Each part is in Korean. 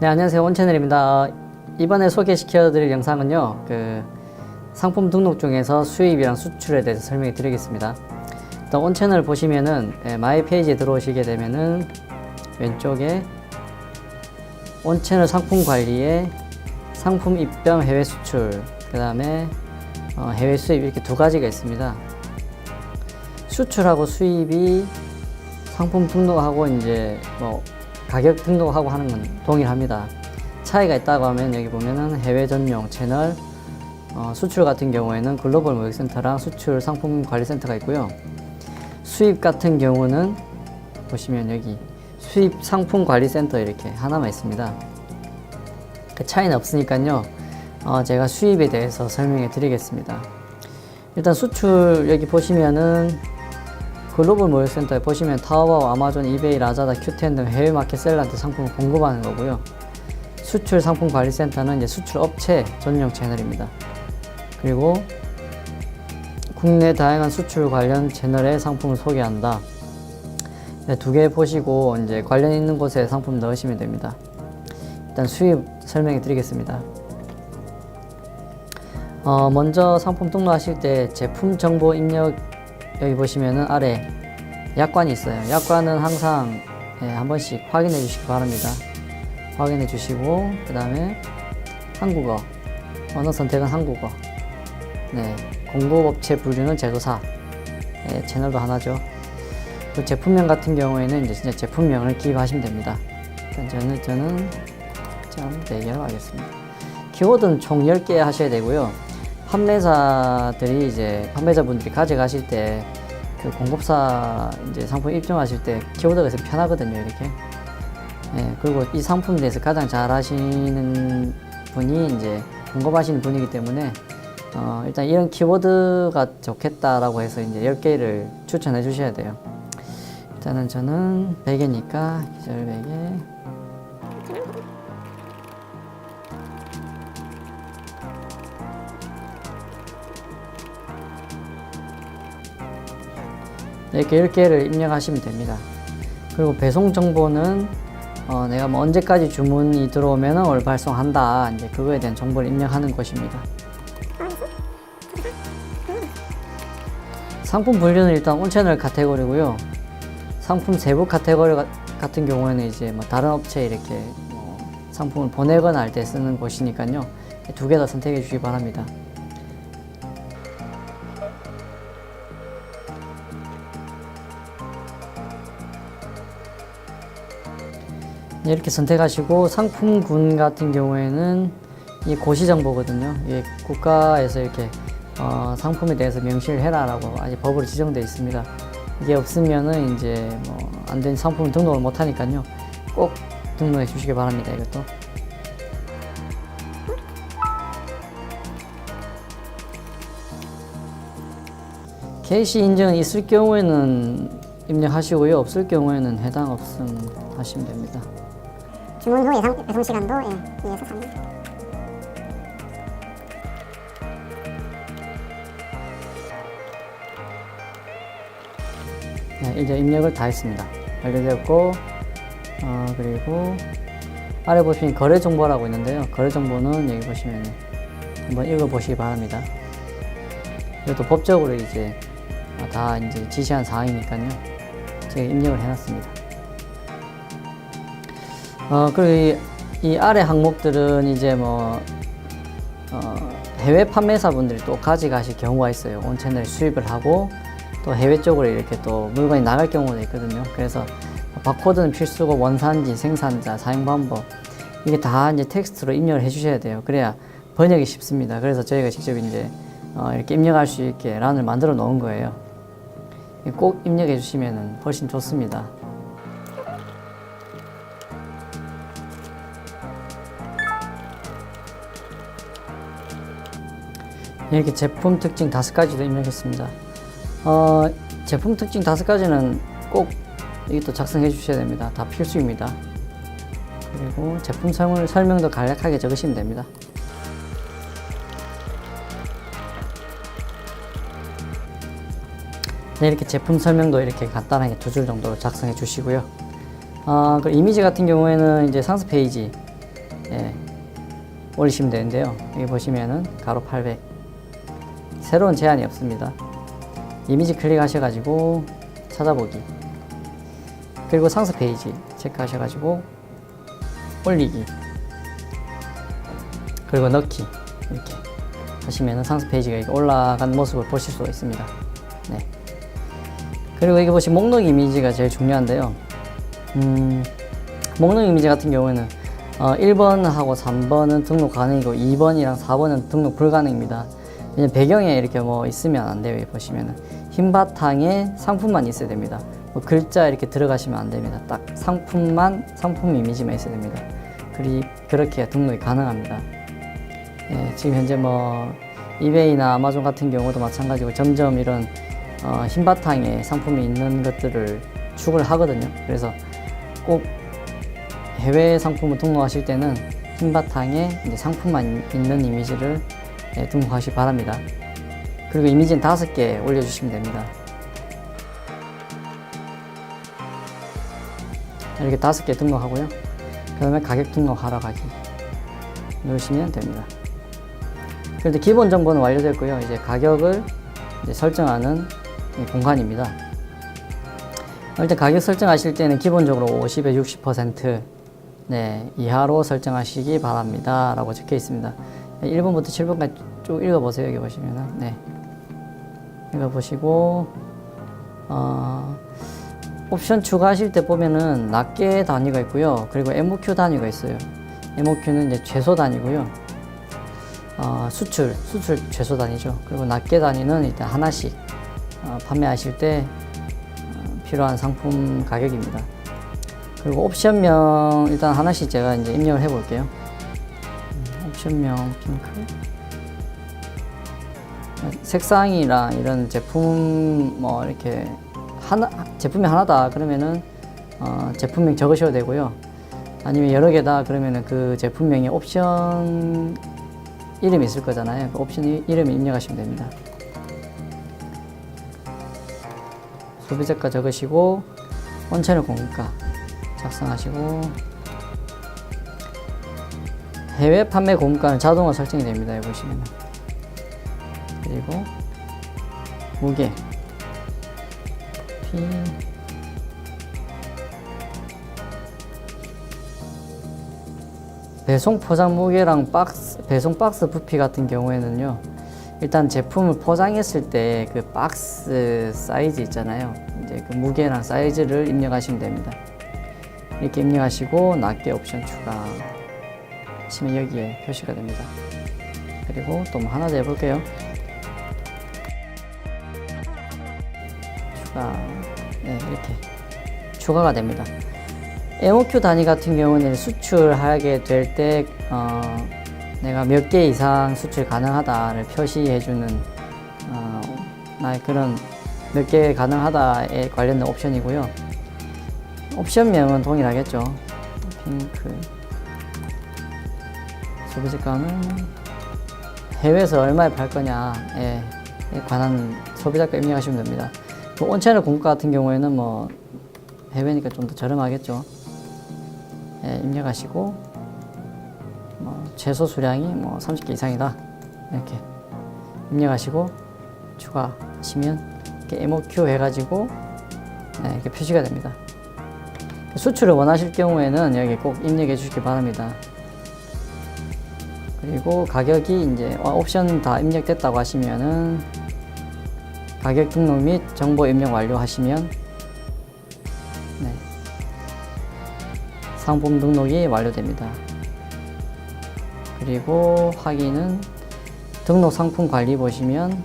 네, 안녕하세요. 온채널입니다. 이번에 소개시켜 드릴 영상은요, 그 상품 등록 중에서 수입이랑 수출에 대해서 설명해 드리겠습니다. 일단 온채널 보시면은 예, 마이 페이지에 들어오시게 되면은 왼쪽에 온채널 상품 관리에 상품 입점 해외 수출, 그 다음에 어, 해외 수입 이렇게 두 가지가 있습니다. 수출하고 수입이 상품 등록하고 이제 뭐 가격 등록하고 하는 건 동일합니다. 차이가 있다고 하면 여기 보면은 해외 전용 채널 어, 수출 같은 경우에는 글로벌 모객센터랑 수출 상품 관리센터가 있고요. 수입 같은 경우는 보시면 여기 수입 상품 관리센터 이렇게 하나만 있습니다. 그 차이는 없으니까요. 어, 제가 수입에 대해서 설명해 드리겠습니다. 일단 수출 여기 보시면은 글로벌 모의센터에 보시면 타오바오, 아마존, 이베이, 라자다, 큐텐 등 해외 마켓 셀러한테 상품을 공급하는 거고요. 수출 상품 관리 센터는 이제 수출 업체 전용 채널입니다. 그리고 국내 다양한 수출 관련 채널의 상품을 소개한다. 네, 두개 보시고 이제 관련 있는 곳에 상품 넣으시면 됩니다. 일단 수입 설명해 드리겠습니다. 어, 먼저 상품 등록하실 때 제품 정보 입력 여기 보시면은 아래 약관이 있어요. 약관은 항상 예, 한 번씩 확인해 주시기 바랍니다. 확인해 주시고 그 다음에 한국어 언어 선택은 한국어 네 공급업체 분류는 제조사 예, 채널도 하나죠. 그 제품명 같은 경우에는 이제 진짜 제품명을 기입하시면 됩니다. 일단 저는 저는 점 4개로 하겠습니다. 키워드는 총 10개 하셔야 되고요. 판매사들이 이제 판매자분들이 가져가실 때 그 공급사 이제 상품 입점하실 때 키워드가 있으면 편하거든요 이렇게. 예, 그리고 이 상품에 대해서 가장 잘 하시는 분이 이제 공급하시는 분이기 때문에 어, 일단 이런 키워드가 좋겠다라고 해서 이제 10개를 추천해 주셔야 돼요. 일단은 저는 베개니까 기절 베개 이렇게 10개를 입력하시면 됩니다. 그리고 배송 정보는 어, 내가 뭐 언제까지 주문이 들어오면 올 발송한다. 이제 그거에 대한 정보를 입력하는 것입니다. 상품 분류는 일단 온채널 카테고리고요. 상품 세부 카테고리 가- 같은 경우에는 이제 뭐 다른 업체에 이렇게 뭐 상품을 보내거나 할 때 쓰는 곳이니까요. 두 개 다 선택해 주시기 바랍니다. 이렇게 선택하시고 상품군 같은 경우에는 이 고시 정보거든요. 이게 국가에서 이렇게 어, 상품에 대해서 명시를 해라라고 아직 법으로 지정되어 있습니다. 이게 없으면은 이제 뭐 안 된 상품을 등록을 못 하니까요. 꼭 등록해 주시기 바랍니다. 이것도. KC 인증은 있을 경우에는 입력하시고요. 없을 경우에는 해당 없음 하시면 됩니다. 주문 후 예상 배송 시간도 예, 2에서 3일. 네, 이제 입력을 다 했습니다. 완료되었고, 어, 그리고 아래 보시면 거래 정보라고 있는데요. 거래 정보는 여기 보시면 한번 읽어보시기 바랍니다. 이것도 법적으로 이제 다 이제 지시한 사항이니까요. 제가 입력을 해놨습니다. 어, 그리고 이, 이 아래 항목들은 이제 뭐, 어, 해외 판매사분들이 또 가져가실 경우가 있어요. 온 채널 수입을 하고 또 해외 쪽으로 이렇게 또 물건이 나갈 경우도 있거든요. 그래서 바코드는 필수고 원산지, 생산자, 사용 방법 이게 다 이제 텍스트로 입력을 해주셔야 돼요. 그래야 번역이 쉽습니다. 그래서 저희가 직접 이제 어, 이렇게 입력할 수 있게 란을 만들어 놓은 거예요. 꼭 입력해 주시면 훨씬 좋습니다. 이렇게 제품 특징 다섯 가지도 입력했습니다. 어, 제품 특징 다섯 가지는 꼭 이것도 작성해 주셔야 됩니다. 다 필수입니다. 그리고 제품 설명, 설명도 간략하게 적으시면 됩니다. 네, 이렇게 제품 설명도 이렇게 간단하게 두 줄 정도로 작성해 주시고요. 어, 그 이미지 같은 경우에는 이제 상세 페이지 예, 올리시면 되는데요. 여기 보시면은 가로 800 새로운 제한이 없습니다. 이미지 클릭하셔가지고 찾아보기 그리고 상세 페이지 체크하셔가지고 올리기 그리고 넣기 이렇게 하시면 상세 페이지가 올라간 모습을 보실 수가 있습니다. 네. 그리고 여기 보시면 목록 이미지가 제일 중요한데요. 음, 목록 이미지 같은 경우에는 어, 1번하고 3번은 등록 가능이고 2번이랑 4번은 등록 불가능입니다. 왜냐면 배경에 이렇게 뭐 있으면 안 돼요. 보시면은 흰 바탕에 상품만 있어야 됩니다. 뭐 글자 이렇게 들어가시면 안 됩니다. 딱 상품만 상품 이미지만 있어야 됩니다. 그리 그렇게 등록이 가능합니다. 예, 지금 현재 뭐 이베이나 아마존 같은 경우도 마찬가지고 점점 이런 어, 흰 바탕에 상품이 있는 것들을 추구를 하거든요. 그래서 꼭 해외 상품을 등록하실 때는 흰 바탕에 상품만 있는 이미지를 예, 등록하시기 바랍니다. 그리고 이미지는 다섯 개 올려주시면 됩니다. 이렇게 다섯 개 등록하고요. 그 다음에 가격 등록하러 가기 누르시면 됩니다. 그런데 기본 정보는 완료됐고요. 이제 가격을 이제 설정하는 이 공간입니다. 일단 가격 설정하실 때는 기본적으로 50에 60% 네, 이하로 설정하시기 바랍니다. 라고 적혀 있습니다. 1번부터 7번까지 쭉 읽어보세요. 여기 보시면은. 네. 읽어보시고, 어, 옵션 추가하실 때 보면은 낱개 단위가 있고요. 그리고 MOQ 단위가 있어요. MOQ는 이제 최소 단위고요. 어, 수출, 수출 최소 단위죠. 그리고 낱개 단위는 일단 하나씩 어, 판매하실 때 어, 필요한 상품 가격입니다. 그리고 옵션명 일단 하나씩 제가 이제 입력을 해 볼게요. 음, 옵션명 핑크. 색상이랑 이런 제품 뭐 이렇게 하나 제품이 하나다 그러면은 어, 제품명 적으셔도 되고요. 아니면 여러 개다 그러면은 그 제품명에 옵션 이름이 있을 거잖아요. 그 옵션 이- 이름 입력하시면 됩니다. 소비자가 적으시고 원채널 공급가 작성하시고 해외 판매 공급가는 자동으로 설정이 됩니다. 보시면 그리고 무게 P 배송 포장 무게랑 박스 배송 박스 부피 같은 경우에는요. 일단 제품을 포장했을 때 그 박스 사이즈 있잖아요. 이제 그 무게랑 사이즈를 입력하시면 됩니다. 이렇게 입력하시고 낱개 옵션 추가 하시면 여기에 표시가 됩니다. 그리고 또 뭐 하나 더 해볼게요. 추가 네, 이렇게 추가가 됩니다. MOQ 단위 같은 경우는 수출하게 될때 어, 내가 몇 개 이상 수출 가능하다를 표시해주는 어, 나의 그런 몇 개 가능하다에 관련된 옵션이고요. 옵션명은 동일하겠죠. 핑크 소비자가는 해외에서 얼마에 팔 거냐에 관한 소비자가 입력하시면 됩니다. 그 온채널 공가 같은 경우에는 뭐 해외니까 좀 더 저렴하겠죠. 예, 입력하시고 뭐 최소 수량이 뭐 30개 이상이다 이렇게 입력하시고 추가하시면 이렇게 MOQ 해가지고 네, 이렇게 표시가 됩니다. 수출을 원하실 경우에는 여기 꼭 입력해 주시기 바랍니다. 그리고 가격이 이제 어, 옵션 다 입력됐다고 하시면은 가격 등록 및 정보 입력 완료하시면 네, 상품 등록이 완료됩니다. 그리고 확인은 등록 상품 관리 보시면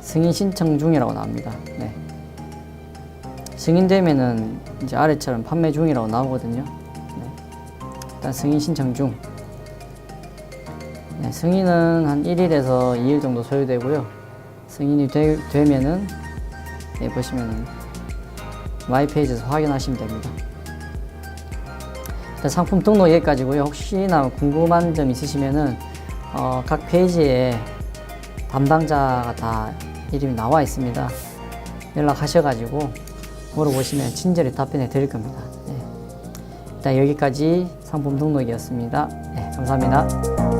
승인 신청 중이라고 나옵니다. 네. 승인되면은 이제 아래처럼 판매 중이라고 나오거든요. 네. 일단 승인 신청 중. 네, 승인은 한 1일에서 2일 정도 소요되고요. 승인이 되, 되면은 네, 보시면은 마이 페이지에서 확인하시면 됩니다. 일단 상품 등록 여기까지고요. 혹시나 궁금한 점 있으시면은 어, 각 페이지에 담당자가 다 이름이 나와 있습니다. 연락하셔가지고 물어보시면 친절히 답변해 드릴 겁니다. 네. 일단 여기까지 상품 등록이었습니다. 네, 감사합니다.